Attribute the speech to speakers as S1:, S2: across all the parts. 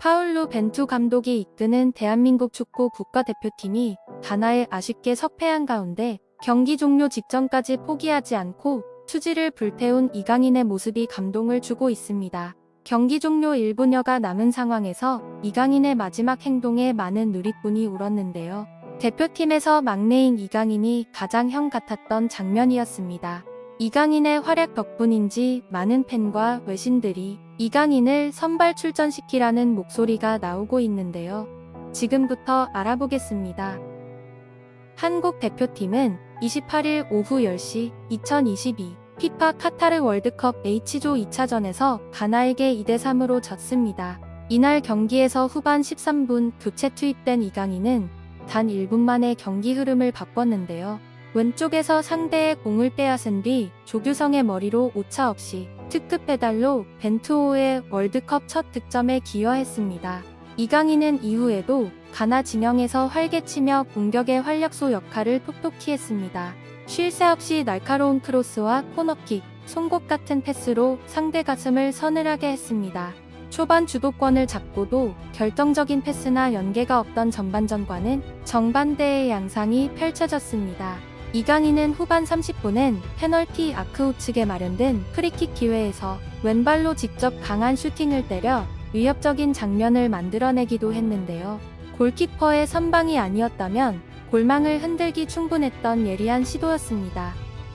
S1: 파울루 벤투 감독이 이끄는 대한민국 축구 국가대표팀이 가나에 아쉽게 석패한 가운데 경기 종료 직전까지 포기하지 않고 투지를 불태운 이강인의 모습이 감동을 주고 있습니다. 경기 종료 1분여가 남은 상황에서 이강인의 마지막 행동에 많은 누리꾼이 울었는데요. 대표팀에서 막내인 이강인이 가장 형 같았던 장면이었습니다. 이강인의 활약 덕분인지 많은 팬과 외신들이 이강인을 선발 출전시키라는 목소리가 나오고 있는데요. 지금부터 알아보겠습니다. 한국 대표팀은 28일 오후 10시 2022 피파 카타르 월드컵 H조 2차전에서 가나에게 2대3으로 졌습니다. 이날 경기에서 후반 13분 교체 투입된 이강인은 단 1분 만에 경기 흐름을 바꿨는데요. 왼쪽에서 상대의 공을 빼앗은 뒤 조규성의 머리로 오차 없이 특급 페달로 벤투호의 월드컵 첫 득점에 기여했습니다. 이강인은 이후에도 가나 진영에서 활개치며 공격의 활력소 역할을 톡톡히 했습니다. 쉴 새 없이 날카로운 크로스와 코너킥, 송곳 같은 패스로 상대 가슴을 서늘하게 했습니다. 초반 주도권을 잡고도 결정적인 패스나 연계가 없던 전반전과는 정반대의 양상이 펼쳐졌습니다. 이강인은 후반 30분엔 페널티 아크 우측에 마련된 프리킥 기회에서 왼발로 직접 강한 슈팅을 때려 위협적인 장면을 만들어내기도 했는데요. 골키퍼의 선방이 아니었다면 골망을 흔들기 충분했던 예리한 시도였습니다.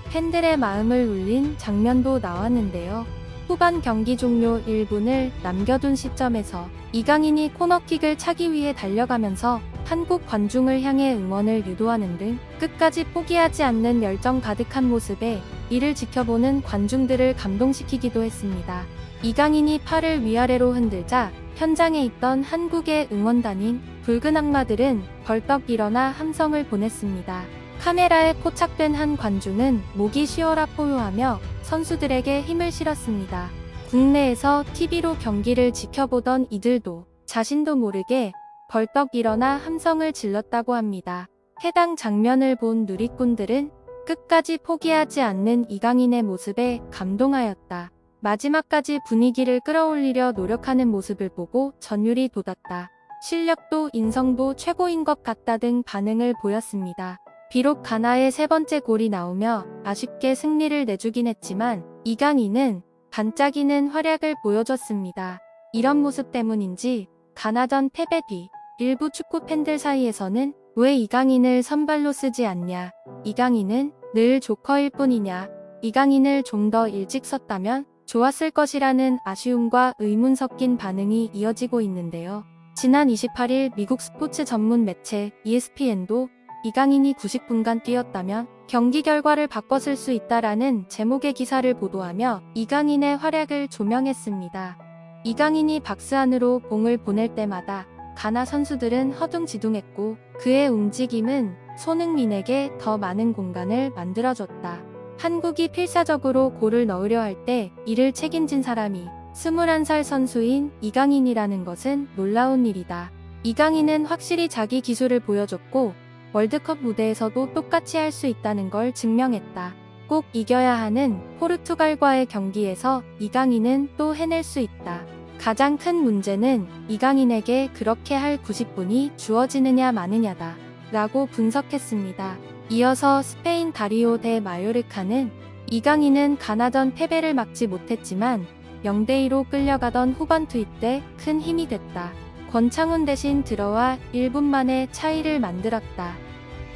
S1: 팬들의 마음을 울린 장면도 나왔는데요. 후반 경기 종료 1분을 남겨둔 시점에서 이강인이 코너킥을 차기 위해 달려가면서 한국 관중을 향해 응원을 유도하는 등 끝까지 포기하지 않는 열정 가득한 모습에 이를 지켜보는 관중들을 감동시키기도 했습니다. 이강인이 팔을 위아래로 흔들자 현장에 있던 한국의 응원단인 붉은 악마들은 벌떡 일어나 함성을 보냈습니다. 카메라에 포착된 한 관중은 목이 쉬어라 포효하며 선수들에게 힘을 실었습니다. 국내에서 TV로 경기를 지켜보던 이들도 자신도 모르게 벌떡 일어나 함성을 질렀다고 합니다. 해당 장면을 본 누리꾼들은 끝까지 포기하지 않는 이강인의 모습에 감동하였다. 마지막까지 분위기를 끌어올리려 노력하는 모습을 보고 전율이 돋았다. 실력도 인성도 최고인 것 같다 등 반응을 보였습니다. 비록 가나의 세 번째 골이 나오며 아쉽게 승리를 내주긴 했지만 이강인은 반짝이는 활약을 보여줬습니다. 이런 모습 때문인지 가나전 패배 뒤 일부 축구 팬들 사이에서는 왜 이강인을 선발로 쓰지 않냐, 이강인은 늘 조커일 뿐이냐, 이강인을 좀 더 일찍 썼다면 좋았을 것이라는 아쉬움과 의문 섞인 반응이 이어지고 있는데요. 지난 28일 미국 스포츠 전문 매체 ESPN도 이강인이 90분간 뛰었다면 경기 결과를 바꿨을 수 있다라는 제목의 기사를 보도하며 이강인의 활약을 조명했습니다. 이강인이 박스 안으로 공을 보낼 때마다 가나 선수들은 허둥지둥했고 그의 움직임은 손흥민에게 더 많은 공간을 만들어줬다. 한국이 필사적으로 골을 넣으려 할 때 이를 책임진 사람이 21살 선수인 이강인이라는 것은 놀라운 일이다. 이강인은 확실히 자기 기술을 보여줬고 월드컵 무대에서도 똑같이 할 수 있다는 걸 증명했다. 꼭 이겨야 하는 포르투갈과의 경기에서 이강인은 또 해낼 수 있다. 가장 큰 문제는 이강인에게 그렇게 할 90분이 주어지느냐 마느냐다. 라고 분석했습니다. 이어서 스페인 다리오 데 마요르카는 이강인은 가나전 패배를 막지 못했지만 0대2로 끌려가던 후반 투입 때 큰 힘이 됐다. 권창훈 대신 들어와 1분 만에 차이를 만들었다.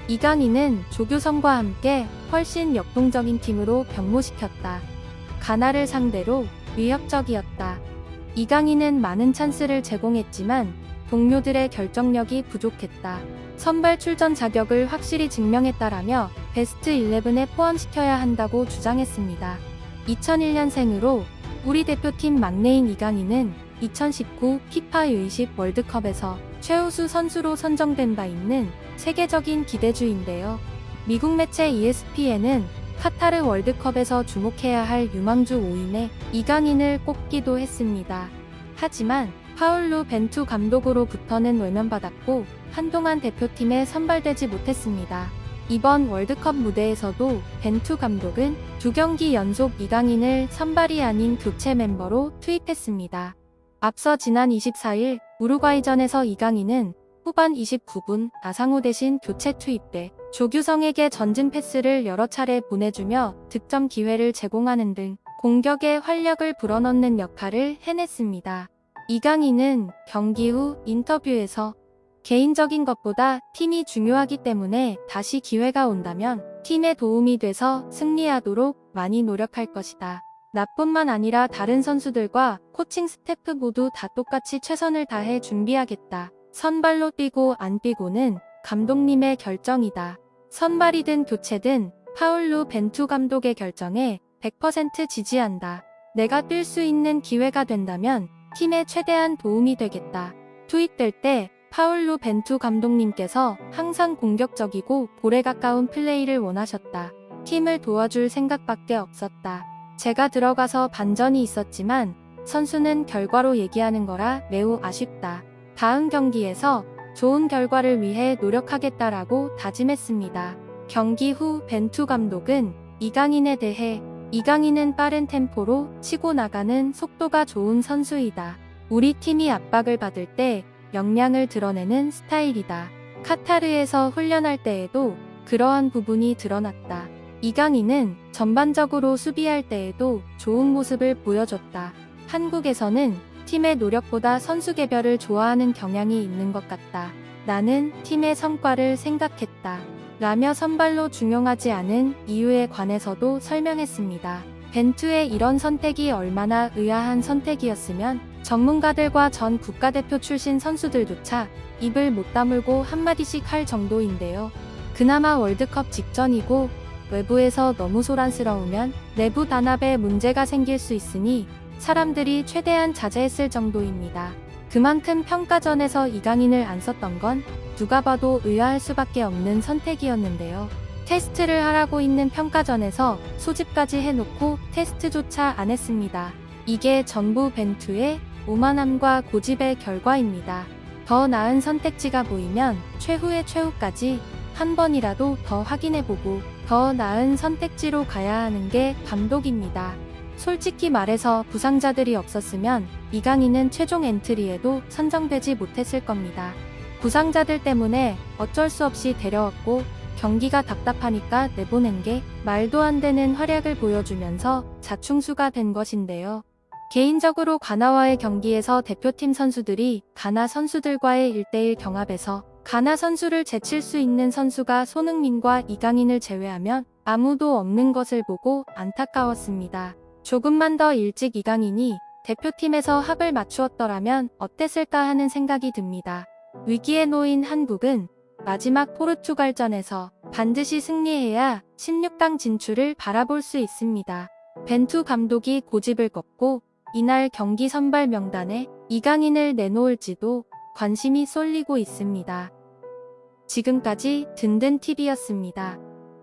S1: 이강인은 조규성과 함께 훨씬 역동적인 팀으로 병모시켰다. 가나를 상대로 위협적이었다. 이강인은 많은 찬스를 제공했지만 동료들의 결정력이 부족했다. 선발 출전 자격을 확실히 증명했다라며 베스트 11에 포함시켜야 한다고 주장했습니다. 2001년생으로 우리 대표팀 막내인 이강인은 2019 피파 U20 월드컵에서 최우수 선수로 선정된 바 있는 세계적인 기대주인데요. 미국 매체 ESPN은 카타르 월드컵에서 주목해야 할 유망주 5인에 이강인을 꼽기도 했습니다. 하지만 파울루 벤투 감독으로부터는 외면받았고 한동안 대표팀에 선발되지 못했습니다. 이번 월드컵 무대에서도 벤투 감독은 두 경기 연속 이강인을 선발이 아닌 교체 멤버로 투입했습니다. 앞서 지난 24일 우루과이전에서 이강인은 후반 29분 나상호 대신 교체 투입돼 조규성에게 전진 패스를 여러 차례 보내주며 득점 기회를 제공하는 등 공격에 활력을 불어넣는 역할을 해냈습니다. 이강인은 경기 후 인터뷰에서 개인적인 것보다 팀이 중요하기 때문에 다시 기회가 온다면 팀에 도움이 돼서 승리하도록 많이 노력할 것이다. 나뿐만 아니라 다른 선수들과 코칭 스태프 모두 다 똑같이 최선을 다해 준비하겠다. 선발로 뛰고 안 뛰고는 감독님의 결정이다. 선발이든 교체든 파울루 벤투 감독의 결정에 100% 지지한다. 내가 뛸 수 있는 기회가 된다면 팀에 최대한 도움이 되겠다. 투입될 때 파울루 벤투 감독님께서 항상 공격적이고 볼에 가까운 플레이를 원하셨다. 팀을 도와줄 생각밖에 없었다. 제가 들어가서 반전이 있었지만 선수는 결과로 얘기하는 거라 매우 아쉽다. 다음 경기에서 좋은 결과를 위해 노력하겠다라고 다짐했습니다. 경기 후 벤투 감독은 이강인에 대해 이강인은 빠른 템포로 치고 나가는 속도가 좋은 선수이다. 우리 팀이 압박을 받을 때 역량을 드러내는 스타일이다. 카타르에서 훈련할 때에도 그러한 부분이 드러났다. 이강인은 전반적으로 수비할 때에도 좋은 모습을 보여줬다. 한국에서는 팀의 노력보다 선수 개별을 좋아하는 경향이 있는 것 같다. 나는 팀의 성과를 생각했다. 라며 선발로 중용하지 않은 이유에 관해서도 설명했습니다. 벤투의 이런 선택이 얼마나 의아한 선택이었으면 전문가들과 전 국가대표 출신 선수들조차 입을 못 다물고 한마디씩 할 정도인데요. 그나마 월드컵 직전이고 외부에서 너무 소란스러우면 내부 단합에 문제가 생길 수 있으니 사람들이 최대한 자제했을 정도입니다. 그만큼 평가전에서 이강인을 안 썼던 건 누가 봐도 의아할 수밖에 없는 선택이었는데요. 테스트를 하라고 있는 평가전에서 소집까지 해놓고 테스트조차 안 했습니다. 이게 전부 벤투의 오만함과 고집의 결과입니다. 더 나은 선택지가 보이면 최후의 최후까지 한 번이라도 더 확인해보고 더 나은 선택지로 가야 하는 게 감독입니다. 솔직히 말해서 부상자들이 없었으면 이강인은 최종 엔트리에도 선정되지 못했을 겁니다. 부상자들 때문에 어쩔 수 없이 데려왔고 경기가 답답하니까 내보낸 게 말도 안 되는 활약을 보여주면서 자충수가 된 것인데요. 개인적으로 가나와의 경기에서 대표팀 선수들이 가나 선수들과의 1대1 경합에서 가나 선수를 제칠 수 있는 선수가 손흥민과 이강인을 제외하면 아무도 없는 것을 보고 안타까웠습니다. 조금만 더 일찍 이강인이 대표팀에서 합을 맞추었더라면 어땠을까 하는 생각이 듭니다. 위기에 놓인 한국은 마지막 포르투갈전에서 반드시 승리해야 16강 진출을 바라볼 수 있습니다. 벤투 감독이 고집을 꺾고 이날 경기 선발 명단에 이강인을 내놓을지도 관심이 쏠리고 있습니다. 지금까지 든든TV였습니다.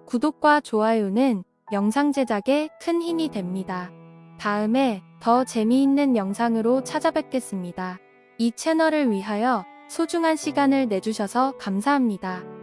S1: 구독과 좋아요는 영상 제작에 큰 힘이 됩니다. 다음에 더 재미있는 영상으로 찾아뵙겠습니다. 이 채널을 위하여 소중한 시간을 내주셔서 감사합니다.